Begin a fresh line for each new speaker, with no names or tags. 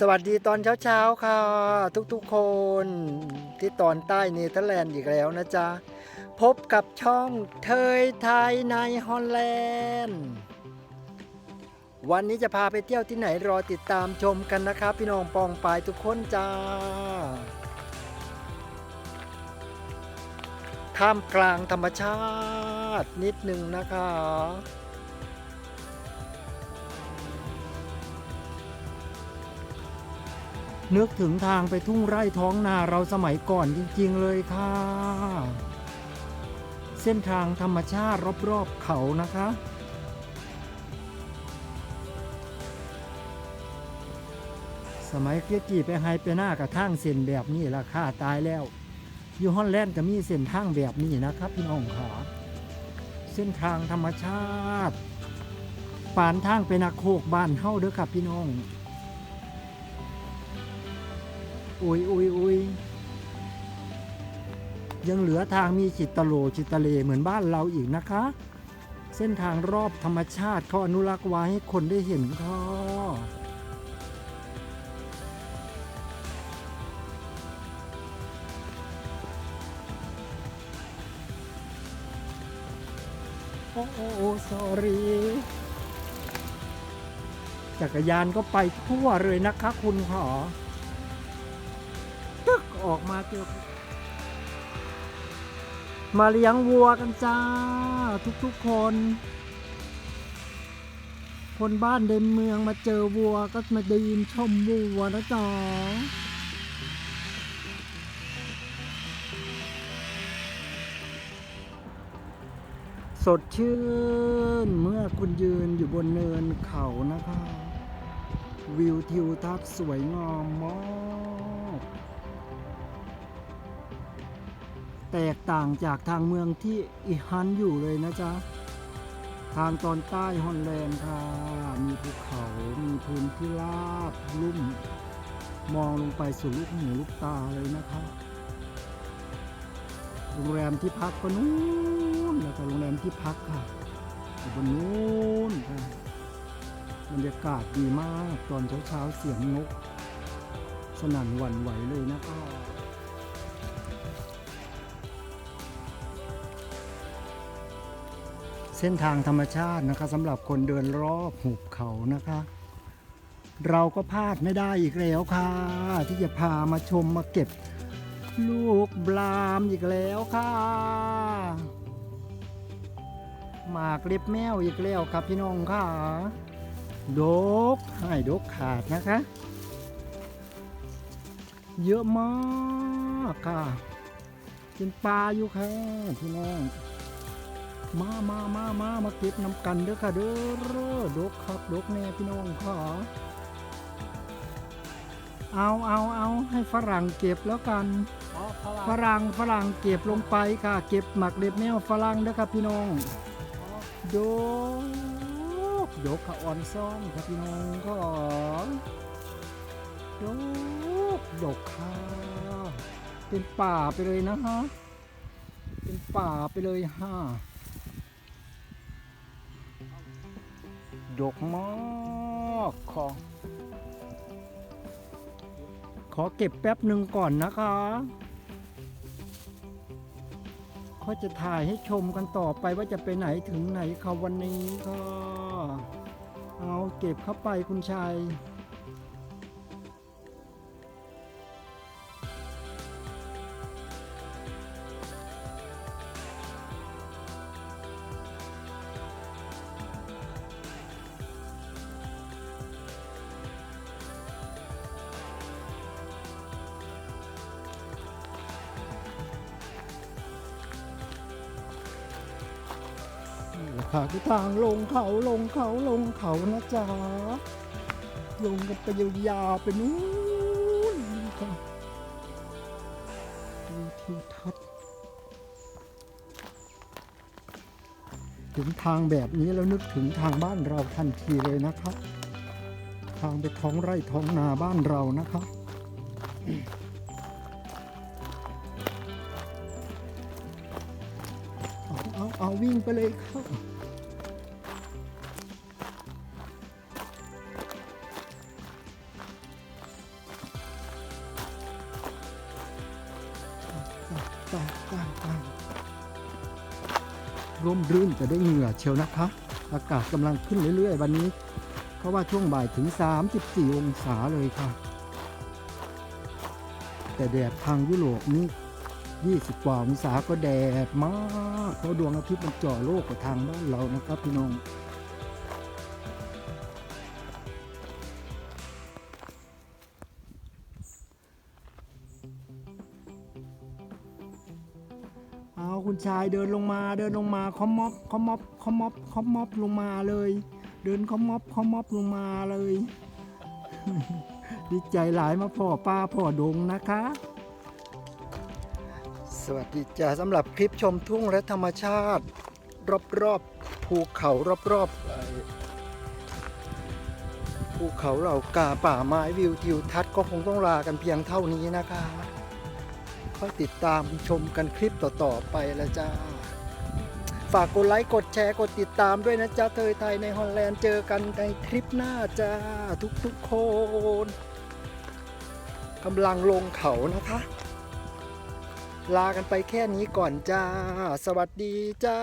สวัสดีตอนเช้าๆ ค่ะ ทุกๆคนที่ตอนใต้เนเธอร์แลนด์อีกแล้วนะจ๊ะ พบกับช่องเทยไทยในฮอลแลนด์วันนี้จะพาไปเที่ยวที่ไหนรอติดตามชมกันนะครับ พี่น้องปองปายทุกคนจ้า ท่ามกลางธรรมชาตินิดหนึ่งนะคะ นึกถึงทางไปทุ่งไร่ท้องนาเราสมัยก่อนจริงๆเลยค่ะ เส้นทางธรรมชาติรอบๆเขานะคะ สมัยเกียกี่ไปไฮไปหน้ากับทางเส้นแบบนี้ราคาตายแล้ว อยู่ฮอลแลนด์ก็มีเส้นทางแบบนี้นะครับพี่น้องขาเส้นทางธรรมชาติ ปานทางไปนักโคกบ้านเฮาเด้อครับพี่น้อง อุยอุยอุยยังเหลือทางมีจิตตโลจิตตะเลเหมือนบ้านเราอีกนะคะ เส้นทางรอบธรรมชาติเขาอนุรักษ์ไว้ให้คนได้เห็นค่ะโอ้โอ้โอ้ sorry จักรยานก็ไปทั่วเลยนะคะคุณขอ ออกมาเกือบมาเลี้ยงวัวกันจ้า ทุกๆคน คนบ้านเดินเมืองมาเจอวัวก็มาด้ยินชมวัวนะจ๊ะสดชื่นเมื่อคุณยืนอยู่บนเนินเขานะคะ วิวทิวทัศน์สวยงามมาก แตกต่างจากทางเมืองที่อีฮันอยู่เลยนะจ๊ะ ทางตอนใต้ฮอลแลนด์ค่ะ มีภูเขามีพื้นที่ราบลุ่ม มองลงไปสู่ลูกหูลูกตาเลยนะคะโรงแรมที่พักก็นู้นแล้วก็โรงแรมที่พักค่ะอยู่บนนู้นค่ะบรรยากาศดีมากตอนเช้าๆเสียงนก สนั่นหวั่นไหวเลยนะคะ เส้นทางธรรมชาตินะคะสำหรับคนเดินรอบหุบเขานะคะ เราก็พลาดไม่ได้อีกแล้วค่ะ ที่จะพามาชมมาเก็บ ลูกบลามอีกแล้วค่ะหมากเล็บแมวอีกแล้วครับพี่น้องค่ะดกให้ดกขาดนะคะ เยอะมากค่ะเป็นปลาอยู่ค่ะพี่น้อง มามามามามาเก็บน้ำกันเด้อค่ะเด้อดกครับดกแน่พี่น้องค่ะเอาเอาเอาให้ฝรั่งเก็บแล้วกัน
อ๋อเพราะว่า
ฝรั่งฝรั่งเก็บลงไปค่ะ เก็บหมักเล็บแมวฝรั่งเด้อครับพี่น้องยกยกขาอ่อนซ่อนครับพี่น้องก็ยกยกค่ะเป็นป่าไปเลยนะฮะเป็นป่าไปเลยฮะ ยกมากขอขอเก็บแป๊บหนึ่งก่อนนะคะก็จะถ่ายให้ชมกันต่อไปว่าจะไปไหนถึงไหนค่ะวันนี้ก็เอาเก็บเข้าไปคุณชาย หละค่ะคือทางลงเขาลงเขาลงเขานะจ๊ะลงกันไปยาวๆไปนู้นค่ะดูทิวทัศน์ถึงทางแบบนี้แล้วนึกถึงทางบ้านเราทันทีเลยนะครับ ทางไปท้องไร่ท้องนาบ้านเรานะครับเอาเอาเอาวิ่งไปเลยครับ ตายตายตายร่มรื่นจะได้เหงื่อเชียวนะคะอากาศกำลังขึ้นเรื่อย ๆ วันนี้เขาะว่าช่วงบ่ายถึง 34 องศาเลยค่ะ แต่แดดทางยุโรปนี่20 กว่าองศาก็แดดมากเพราะดวงอาทิตย์มันจ่อโลกกว่าทางบ้านเรานะครับพี่น้อง เอาคุณชายเดินลงมาเดินลงมาคอมมอบคอมมอบคอมมอบคอมมอบลงมาเลย เดินคอมมอบคอมมอบลงมาเลย ดีใจหลายมาพ่อป้าพ่อดงนะคะ สวัสดีจ้าสำหรับคลิปชมทุ่งและธรรมชาติ รอบๆภูเขารอบๆเอ่อภูเขาเหล่ากาป่าไม้วิวทิวทัศน์ก็คงต้องลากันเพียงเท่านี้นะคะ ค่อยติดตามชมกันคลิปต่อๆไปและจ้า ฝากกดไลค์กดแชร์กดติดตามด้วยนะจ๊ะเธอไทยในฮอลแลนด์เจอกันในคลิปหน้าจ้า ทุกๆคนกำลังลงเขานะคะ ลากันไปแค่นี้ก่อนจ้า สวัสดีจ้า